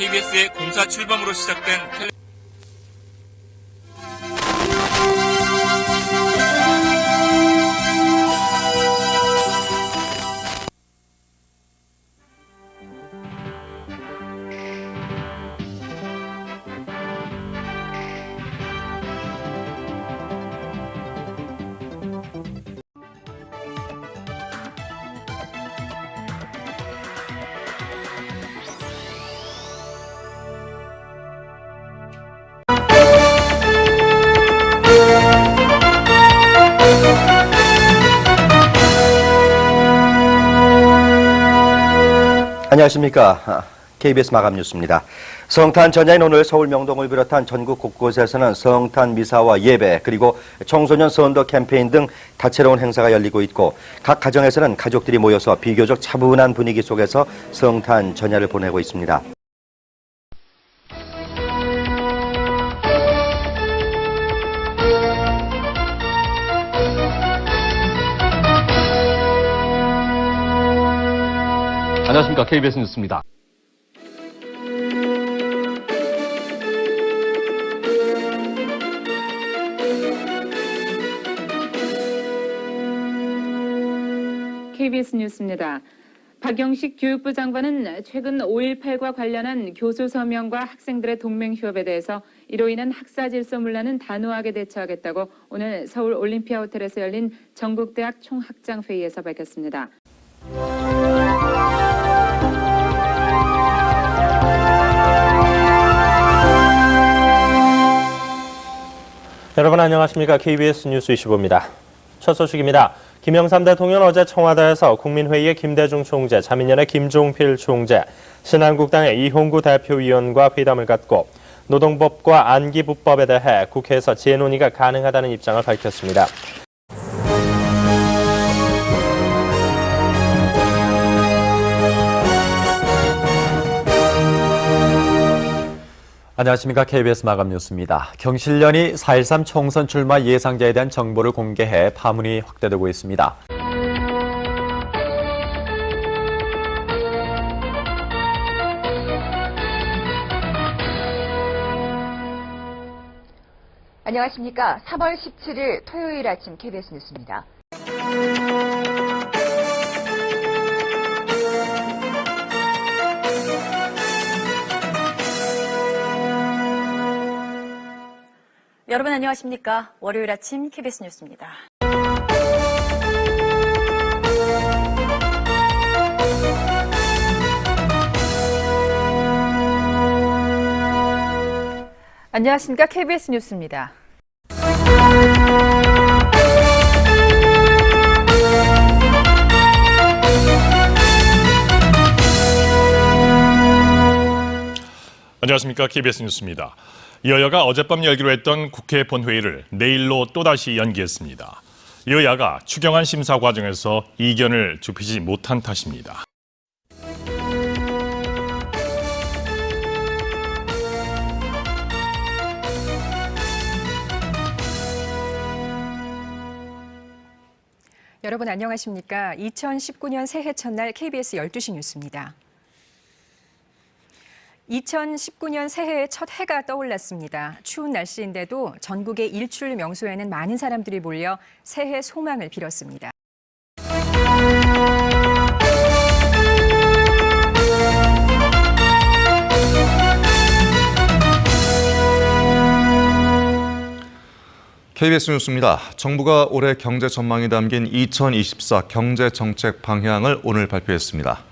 KBS의 공사 출범으로 시작된 텔레 안녕하십니까. 아, KBS 마감 뉴스입니다. 성탄 전야인 오늘 서울 명동을 비롯한 전국 곳곳에서는 성탄 미사와 예배 그리고 청소년 선도 캠페인 등 다채로운 행사가 열리고 있고 각 가정에서는 가족들이 모여서 비교적 차분한 분위기 속에서 성탄 전야를 보내고 있습니다. 안녕하십니까. KBS 뉴스입니다. 뉴스입니다. 박영식 교육부 장관은 최근 5.18과 관련한 교수 서명과 학생들의 동맹 휴업에 대해서 이로 인한 학사 질서 문란은 단호하게 대처하겠다고 오늘 서울 올림피아 호텔에서 열린 전국대학 총학장 회의에서 밝혔습니다. 여러분 안녕하십니까? KBS 뉴스 25입니다. 첫 소식입니다. 김영삼 대통령 어제 청와대에서 국민회의의 김대중 총재, 자민련의 김종필 총재, 신한국당의 이홍구 대표위원과 회담을 갖고 노동법과 안기부법에 대해 국회에서 재논의가 가능하다는 입장을 밝혔습니다. 안녕하십니까. KBS 마감 뉴스입니다. 경실련이 4.13 총선 출마 예상자에 대한 정보를 공개해 파문이 확대되고 있습니다. 안녕하십니까. 3월 17일 토요일 아침 KBS 뉴스입니다. 여러분 안녕하십니까? 월요일 아침 KBS 뉴스입니다. 안녕하십니까. KBS 뉴스입니다. 안녕하십니까. KBS 뉴스입니다. 여야가 어젯밤 열기로 했던 국회 본회의를 내일로 또다시 연기했습니다. 여야가 추경안 심사 과정에서 이견을 좁히지 못한 탓입니다. 여러분 안녕하십니까? 2019년 새해 첫날 KBS 12시 뉴스입니다. 2019년 새해의 첫 해가 떠올랐습니다. 추운 날씨인데도 전국의 일출 명소에는 많은 사람들이 몰려 새해 소망을 빌었습니다. KBS 뉴스입니다. 정부가 올해 경제 전망이 담긴 2024 경제 정책 방향을 오늘 발표했습니다.